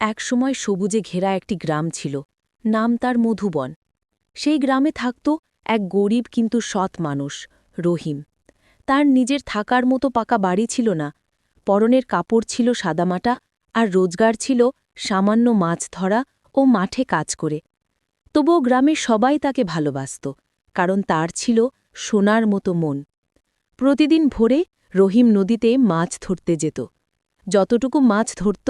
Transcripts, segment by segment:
একসময় সবুজে ঘেরা একটি গ্রাম ছিল। নাম তার মধুবন। সেই গ্রামে থাকত এক গরিব কিন্তু সৎ মানুষ, রহিম। তার নিজের থাকার মতো পাকা বাড়ি ছিল না। পরনের কাপড় ছিল সাদামাটা আর রোজগার ছিল সামান্য মাছ ধরা ও মাঠে কাজ করে। তবুও গ্রামের সবাই তাকে ভালোবাসত, কারণ তার ছিল সোনার মতো মন। প্রতিদিন ভোরে রহিম নদীতে মাছ ধরতে যেত। যতটুকু মাছ ধরত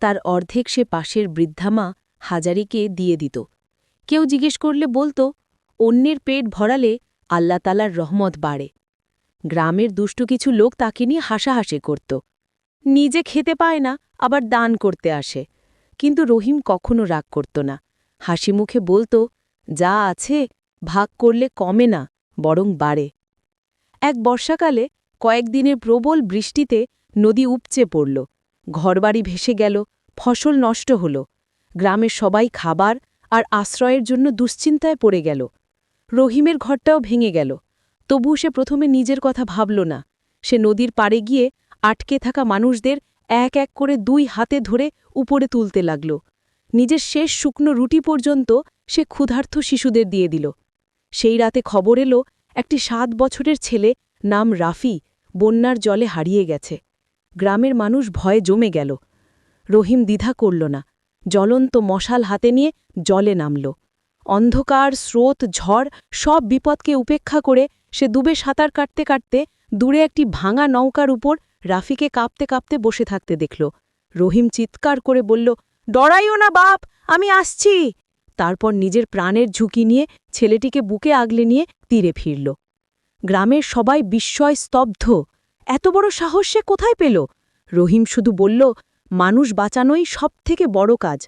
তার অর্ধেক সে পাশের বৃদ্ধামা হাজারিকে দিয়ে দিত। কেউ জিজ্ঞেস করলে বলতো, অন্যের পেট ভরালে আল্লাহ তালার রহমত বাড়ে। গ্রামের দুষ্টু কিছু লোক তাকে নিয়ে হাসাহাসি করত। নিজে খেতে পায় না, আবার দান করতে আসে। কিন্তু রহিম কখনো রাগ করত না। হাসি মুখে বলতো, যা আছে ভাগ করলে কমে না, বরং বাড়ে। এক বর্ষাকালে কয়েকদিনের প্রবল বৃষ্টিতে নদী উপচে পড়ল। ঘরবাড়ি ভেসে গেল, ফসল নষ্ট হল। গ্রামের সবাই খাবার আর আশ্রয়ের জন্য দুশ্চিন্তায় পড়ে গেল। রহিমের ঘরটাও ভেঙে গেল। তবু সে প্রথমে নিজের কথা ভাবল না। সে নদীর পাড়ে গিয়ে আটকে থাকা মানুষদের এক এক করে দুই হাতে ধরে উপরে তুলতে লাগল। নিজের শেষ শুকনো রুটি পর্যন্ত সে ক্ষুধার্থ শিশুদের দিয়ে দিল। সেই রাতে খবর এলো, একটি সাত বছরের ছেলে নাম রাফি বন্যার জলে হারিয়ে গেছে। গ্রামের মানুষ ভয়ে জমে গেল। রহিম দ্বিধা করল না। জ্বলন্ত মশাল হাতে নিয়ে জলে নামল। অন্ধকার, স্রোত, ঝড় সব বিপদকে উপেক্ষা করে সে ডুবে সাঁতার কাটতে কাটতে দূরে একটি ভাঙা নৌকার উপর রাফিকে কাঁপতে কাঁপতে বসে থাকতে দেখল। রহিম চিৎকার করে বলল, ডরাইও না বাপ, আমি আসছি! তারপর নিজের প্রাণের ঝুঁকি নিয়ে ছেলেটিকে বুকে আগলে নিয়ে তীরে ফিরল। গ্রামের সবাই বিস্ময় স্তব্ধ। এত বড় সাহস সে কোথায় পেল? রহিম শুধু বলল, মানুষ বাঁচানোই সবথেকে বড় কাজ।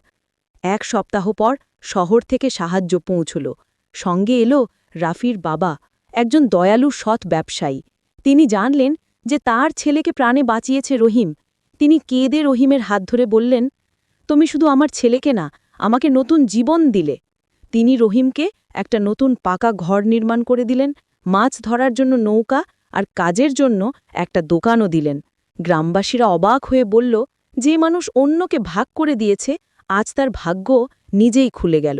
এক সপ্তাহ পর শহর থেকে সাহায্য পৌঁছল। সঙ্গে এলো রাফির বাবা, একজন দয়ালু সৎ ব্যবসায়ী। তিনি জানলেন যে তার ছেলেকে প্রাণে বাঁচিয়েছে রহিম। তিনি কেঁদে রহিমের হাত ধরে বললেন, তুমি শুধু আমার ছেলেকে না, আমাকে নতুন জীবন দিলে। তিনি রহিমকে একটা নতুন পাকা ঘর নির্মাণ করে দিলেন, মাছ ধরার জন্য নৌকা আর কাজের জন্য একটা দোকানও দিলেন। গ্রামবাসীরা অবাক হয়ে বলল, যে মানুষ অন্যকে ভাগ করে দিয়েছে, আজ তার ভাগ্য নিজেই খুলে গেল।